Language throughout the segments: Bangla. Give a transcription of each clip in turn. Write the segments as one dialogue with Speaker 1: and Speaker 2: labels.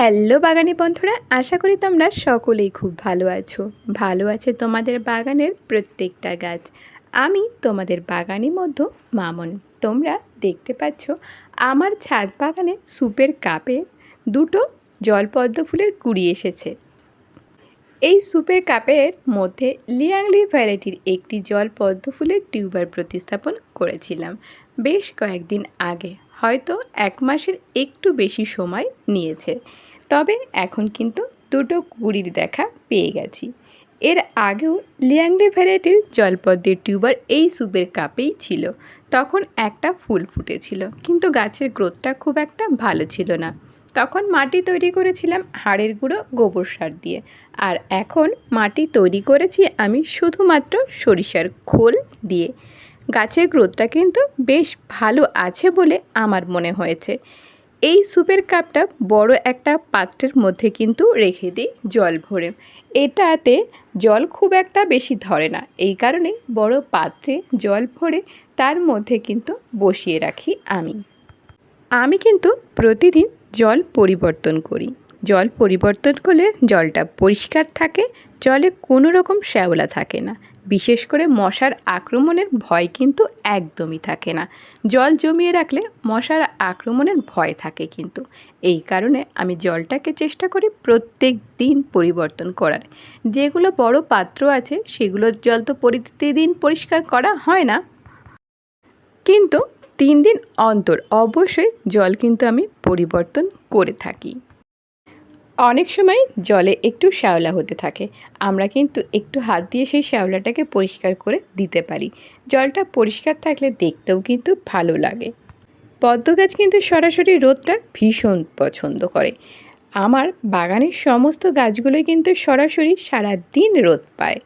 Speaker 1: হ্যালো বাগানি বন্ধুরা, আশা করি তোমরা সকলেই খুব ভালো আছো। ভালো আছে তোমাদের বাগানের প্রত্যেকটা গাছ। আমি তোমাদের বাগানি মধ্য মামন। তোমরা দেখতে পাচ্ছ আমার ছাদ বাগানে সুপের কাপে দুটো জলপদ্ম ফুলের কুড়ি এসেছে। এই সুপের কাপের মধ্যে লিয়াংলি ভ্যারাইটির একটি জল পদ্ম ফুলের টিউবার প্রতিস্থাপন করেছিলাম বেশ কয়েকদিন আগে। হয়তো এক মাসের একটু বেশি সময় নিয়েছে। তবে এখন কিন্তু দুটো কুড়ির দেখা পেয়ে গেছি। এর আগেও লিয়াংডে ভ্যারাইটির জলপদ্মের টিউবার এই সুপের কাপেই ছিল। তখন একটা ফুল ফুটেছিল, কিন্তু গাছের গ্রোথটা খুব একটা ভালো ছিল না। তখন মাটি তৈরি করেছিলাম হাড়ের গুঁড়ো গোবর সার দিয়ে। আর এখন মাটি তৈরি করেছি আমি শুধুমাত্র সরিষার খোল দিয়ে। গাছের গ্রোথটা কিন্তু বেশ ভালো আছে বলে আমার মনে হয়েছে। এই স্যুপের কাপটা বড় একটা পাত্রের মধ্যে কিন্তু রেখে দিই জল ভরে। এটাতে জল খুব একটা বেশি ধরে না। এই কারণে বড় পাত্রে জল ভরে তার মধ্যে কিন্তু বসিয়ে রাখি আমি। আমি কিন্তু প্রতিদিন জল পরিবর্তন করি। জল পরিবর্তন করলে জলটা পরিষ্কার থাকে জলে কোনো রকম শ্যাওলা থাকে না। বিশেষ করে মশার আক্রমণের ভয় কিন্তু একদমই থাকে না। জল জমিয়ে রাখলে মশার আক্রমণের ভয় থাকে কিন্তু। এই কারণে আমি জলটাকে চেষ্টা করি প্রত্যেক দিন পরিবর্তন করার। যেগুলো বড় পাত্র আছে, সেগুলোর জল তো প্রতিদিন পরিষ্কার করা হয় না। কিন্তু তিন দিন অন্তর অবশ্যই জল কিন্তু আমি পরিবর্তন করে থাকি। অনেক সময় জলে একটু শ্যাওলা হতে থাকে। আমরা কিন্তু একটু হাত দিয়ে সেই শ্যাওলাটাকে পরিষ্কার করে দিতে পারি। জলটা পরিষ্কার থাকলে দেখতেও কিন্তু ভালো লাগে। পদ্ম গাছ কিন্তু সরাসরি রোদটা ভীষণ পছন্দ করে। আমার বাগানের সমস্ত গাছগুলোই কিন্তু সরাসরি সারা দিন রোদ পায়।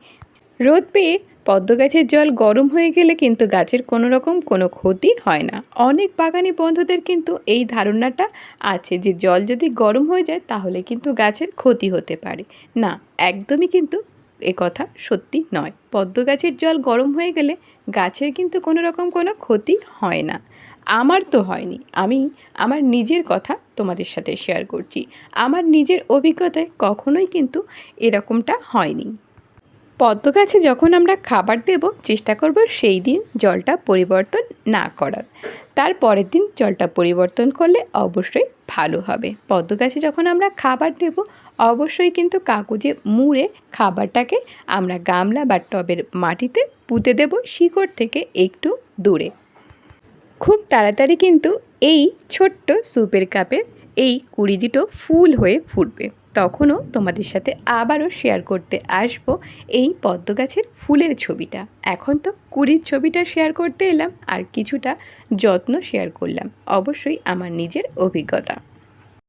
Speaker 1: রোদ পেয়ে পদ্ম গাছের জল গরম হয়ে গেলে কিন্তু গাছের কোনো রকম কোনো ক্ষতি হয় না। অনেক বাগানি বন্ধুদের কিন্তু এই ধারণাটা আছে যে জল যদি গরম হয়ে যায় তাহলে কিন্তু গাছের ক্ষতি হতে পারে। না, একদমই কিন্তু এ কথা সত্যি নয়। পদ্ম গাছের জল গরম হয়ে গেলে গাছের কিন্তু কোনো রকম কোনো ক্ষতি হয় না। আমার তো হয়নি। আমি আমার নিজের কথা তোমাদের সাথে শেয়ার করছি। আমার নিজের অভিজ্ঞতায় কখনোই কিন্তু এরকমটা হয়নি। পদ্ম গাছে যখন আমরা খাবার দেব, চেষ্টা করব সেই দিন জলটা পরিবর্তন না করার। তার পরের দিন জলটা পরিবর্তন করলে অবশ্যই ভালো হবে। পদ্ম গাছে যখন আমরা খাবার দেব, অবশ্যই কিন্তু কাগজে মুড়ে খাবারটাকে আমরা গামলা বা টবের মাটিতে পুঁতে দেব শিকড় থেকে একটু দূরে। খুব তাড়াতাড়ি কিন্তু এই ছোট্ট স্যুপের কাপে এই কুড়ি দুটো ফুল হয়ে ফুটবে। তখনও তোমাদের সাথে আবারও শেয়ার করতে আসব এই পদ্ম গাছের ফুলের ছবিটা। এখন তো কুড়ির ছবিটা শেয়ার করতে এলাম আর কিছুটা যত্ন শেয়ার করলাম। অবশ্যই আমার নিজের অভিজ্ঞতা।